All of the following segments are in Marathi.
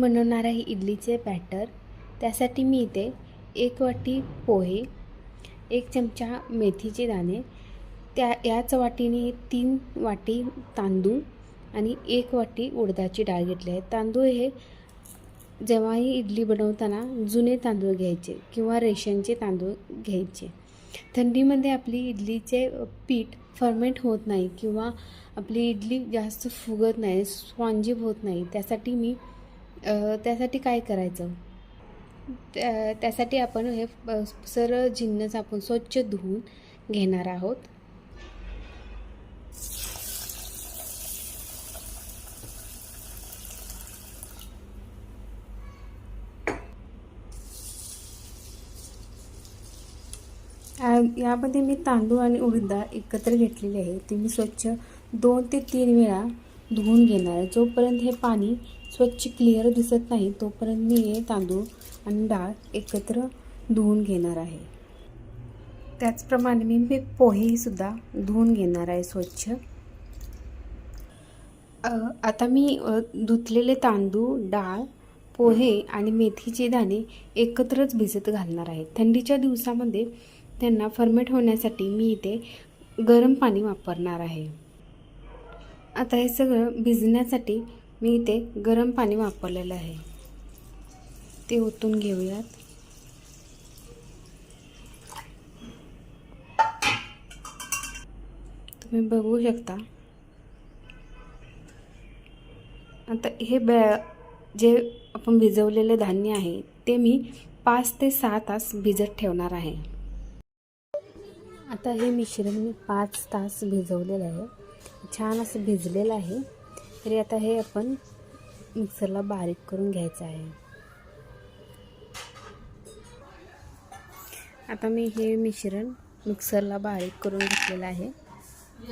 आपण बनवणार आहे इडलीचे बॅटर त्यासाठी मी इथे एक वाटी पोहे एक चमचा मेथीचे दाणे त्या याच वाटीने तीन वाटी तांदूळ आणि एक वाटी उडदाची डाळ घेतली आहे. तांदूळ हे जेव्हाही इडली बनवताना जुने तांदूळ घ्यायचे किंवा रेशनचे तांदूळ घ्यायचे. थंडीमध्ये आपली इडलीचे पीठ फर्मेंट होत नाही किंवा आपली इडली जास्त फुगत नाही स्पॉन्जिब होत नाही. त्यासाठी मी त्यासाठी काय करायचं? त्या त्यासाठी आपण हे सरळ जिन्नस आपण स्वच्छ धुवून घेणार आहोत. यामध्ये मी तांदूळ आणि उडदा एकत्र घेतलेली आहे. ते मी स्वच्छ दोन ते तीन वेळा धुवून घेणार आहे. जोपर्यंत हे पाणी स्वच्छ क्लिअर दिसत नाही तोपर्यंत मी हे तांदूळ आणि डाळ एकत्र धुवून घेणार आहे. त्याचप्रमाणे मी मी पोहेसुद्धा धुवून घेणार आहे स्वच्छ. आता मी धुतलेले तांदूळ डाळ पोहे आणि मेथीचे दाणे एकत्रच भिजत घालणार आहे. थंडीच्या दिवसामध्ये त्यांना फर्मेट होण्यासाठी मी इथे गरम पाणी वापरणार आहे. आता हे सगळं भिजण्यासाठी मी इथे गरम पाणी वापरलेलं आहे. ते ओतून घेऊयात. तुम्ही बघू शकता. आता हे बॅ जे आपण भिजवलेले धान्य आहे ते मी पाच ते सहा तास भिजत ठेवणार आहे. आता हे मिश्रण मी पाच तास भिजवलेलं आहे. छान असं भिजलेलं आहे. तरी आता हे आपण मिक्सरला बारीक करून घ्यायचं आहे. आता मी हे मिश्रण मिक्सरला बारीक करून घेतलेलं आहे.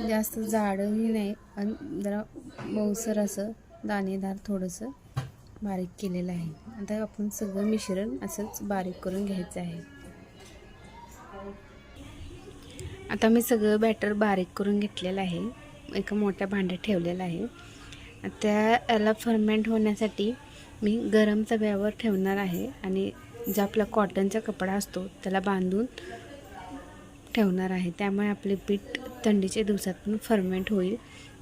जास्त जाडही नाही आणि जरा मऊसर असं दाणेदार थोडंसं बारीक केलेलं आहे. आता आपण सगळं मिश्रण असंच बारीक करून घ्यायचं आहे. आता मी सगळं बॅटर बारीक करून घेतलेलं आहे. एका मोठ्या भांड्यात ठेवलेलं आहे. त्या याला फर्मेंट होण्यासाठी मी गरम तव्यावर ठेवणार आहे आणि जो आपला कॉटनचा कपडा असतो त्याला बांधून ठेवणार आहे. त्यामुळे आपले पीठ थंडीच्या दिवसात पण फर्मेंट होईल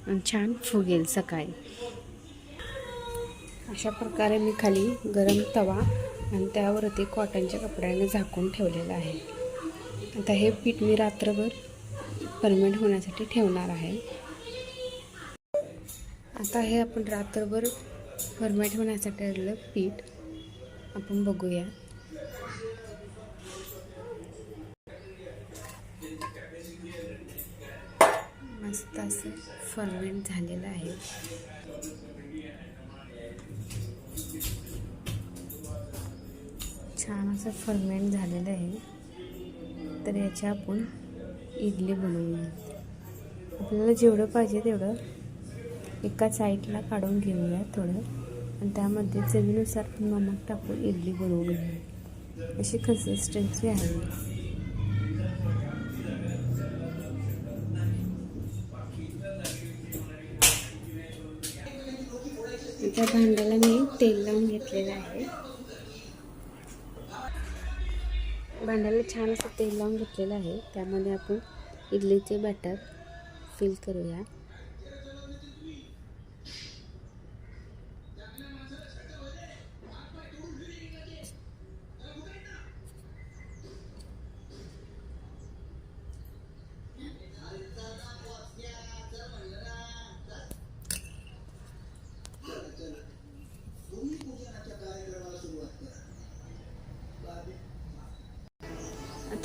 आणि छान फुगेल सकाळी. अशा प्रकारे मी खाली गरम तवा आणि त्यावरती कॉटनच्या कपड्याने झाकून ठेवलेलं आहे. आता हे पीठ मी रात्रभर फर्मेंट होण्यासाठी ठेवणार आहे. आता हे आपण रात्रभर फर्मेंट होण्यासाठी ठेवलेलं पीठ. आपण बघूया. मस्त असं फर्मेंट झालेलं आहे. छान असं फर्मेंट झालेलं आहे. तर याच्या आपण इडली बनवूया. आपल्याला जेवढं पाहिजे तेवढं एका साईडला काढून घेऊया थोडं. आणि त्यामध्ये चवीनुसार नमक टाकून इडली बनवून घेऊया. अशी कन्सिस्टन्सी आहे. त्या भांड्याला मी तेल लावून घेतलेलं आहे. भांड्याला छान असं तेल लावून घेतलेलं आहे. त्यामध्ये आपण इडलीचे बॅटर फिल करूया.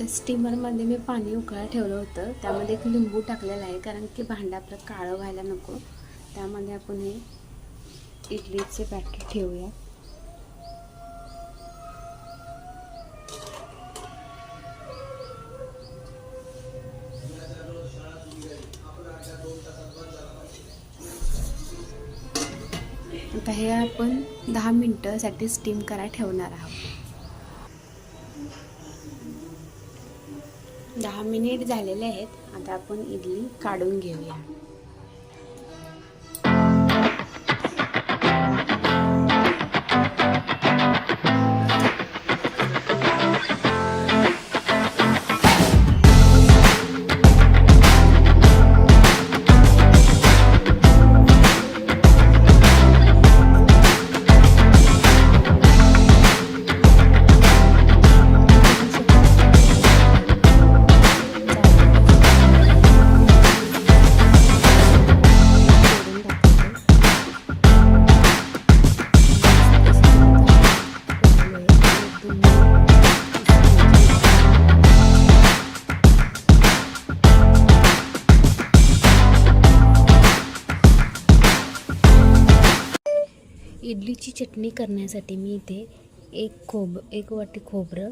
आता स्टीमरमध्ये मी पाणी उकळायला ठेवलं होतं. त्यामध्ये एक लिंबू टाकलेला आहे कारण की भांडं आपलं काळं व्हायला नको. त्यामध्ये आपण हे इडलीचे पॅकेट ठेवूया. आता हे आपण दहा मिनटासाठी स्टीम करायला ठेवणार आहोत. दहा मिनिट झालेले आहेत. आता आपण इडली काढून घेऊया. इडलीची चटणी करण्यासाठी मी इथे एक खोब एक वाटी खोबरं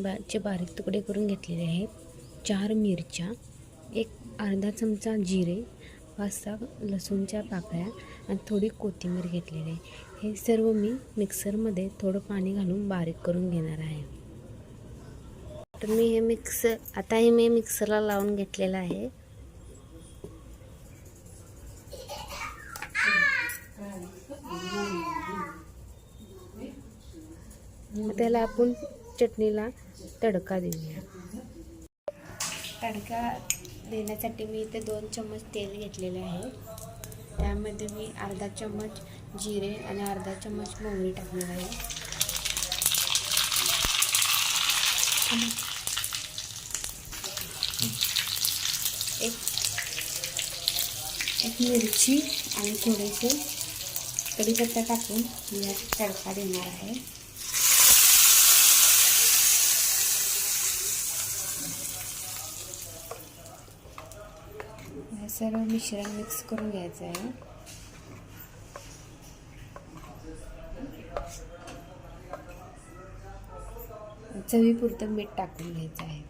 बाचे बारीक तुकडे करून घेतलेले आहेत चार मिरच्या एक अर्धा चमचा जिरे पाच सहा लसूणच्या पाकळ्या आणि थोडी कोथिंबीर घेतलेली आहे. हे सर्व मी मिक्सरमध्ये थोडं पाणी घालून बारीक करून घेणार आहे. तर मी हे मिक्सर आता हे मी मिक्सरला लावून घेतलेलं आहे. त्याला आपण चटणीला तडका देऊया. तडका देण्यासाठी मी इथे दोन चम्मच तेल घेतलेले आहे. त्यामध्ये मी अर्धा चम्मच जिरे आणि अर्धा चम्मच मोहरी टाकणार आहे. एक एक मिरची आणि थोडेसे कढीपत्ता टाकून मी तडका देणार आहे हे सर्व मिश्रण मिक्स करून घ्यायचं आहे. चवीपुरतं मीठ टाकून घ्यायचं आहे.